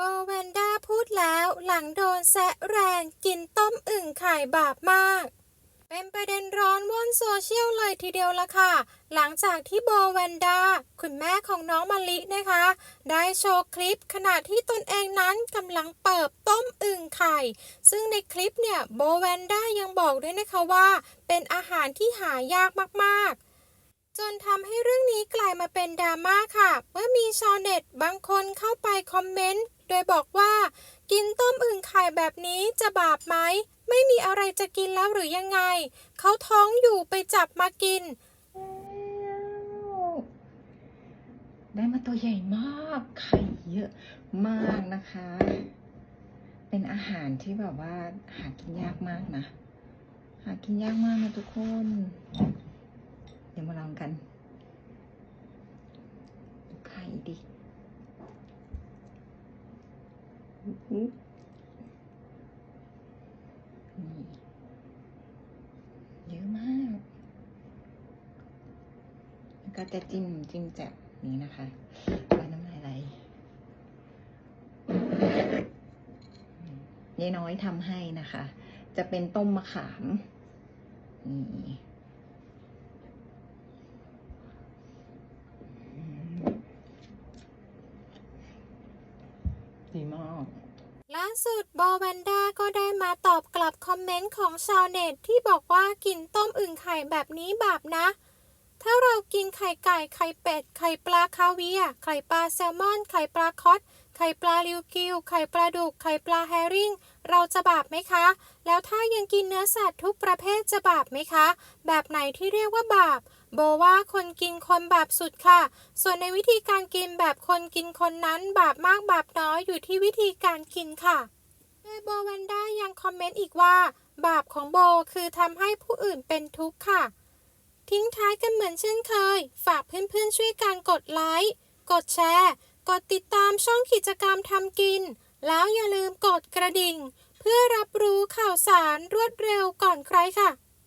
โบแวนด้าพูดแล้วหลังโดนแซะแรงกินต้มอึ่งไข่บาปมาก เป็นประเด็นร้อนว่อนโซเชียลเลยทีเดียวละค่ะ หลังจากที่โบแวนด้าคุณแม่ของน้องมะลินะคะ ได้โชว์คลิปขณะที่ตนเองนั้นกำลังเปิบต้มอึ่งไข่ ซึ่งในคลิปเนี่ยโบแวนด้ายังบอกด้วยนะคะว่า เป็นอาหารที่หายากมากๆ จนทำให้เรื่องนี้กลายมาเป็นดราม่าค่ะ เมื่อมีชาวเน็ตบางคนเข้าไปคอมเมนต์ โดยบอกว่า กินต้มอึ่งไข่แบบนี้จะบาปไหม ไม่มีอะไรจะกินแล้วหรือยังไง เขาท้องอยู่ไปจับมากิน ได้มาตัวใหญ่มากไข่เยอะมากนะคะ เป็นอาหารที่แบบว่าหากินยากมากนะ หากินยากมากนะทุกคน เดี๋ยวมาลองกันดูไข่ดิอื้อหือนี่ เยอะมาก แล้วก็จะจิ้มจิ้มแจ่บนี้นะคะว่าน้ำลายไหลยายน้อยทำให้นะคะ จะเป็นต้มมะขาม นี่ดีมาก ล่าสุดโบแวนด้าก็ได้มาตอบกลับคอมเมนต์ของชาวเน็ตที่บอกว่ากินต้มอึ่งไข่แบบนี้บาปนะ ถ้าเรากินไข่ไก่ ไข่เป็ด ไข่ปลาคาเวีย ไข่ปลาแซลมอน ไข่ปลาคอสไข่ปลาลิวกิว ไข่ปลาดุก ไข่ปลาแฮริงเราจะบาปไหมคะ แล้วถ้ายังกินเนื้อสัตว์ทุกประเภทจะบาปไหมคะ แบบไหนที่เรียกว่าบาป โบว่าคนกินคนบาปสุดค่ะ ส่วนในวิธีการกินแบบคนกินคนนั้นบาปมากบาปน้อยอยู่ที่วิธีการกินค่ะ โดยโบวันด้ายังคอมเมนต์อีกว่า บาปของโบคือทำให้ผู้อื่นเป็นทุกข์ค่ะ ทิ้งท้ายกันเหมือนเช่นเคย ฝากเพื่อนๆช่วยการกดไลค์ กดแชร์ กดติดตามช่องกิจกรรมทำกิน แล้วอย่าลืมกดกระดิ่ง เพื่อรับรู้ข่าวสารรวดเร็วก่อนใครค่ะ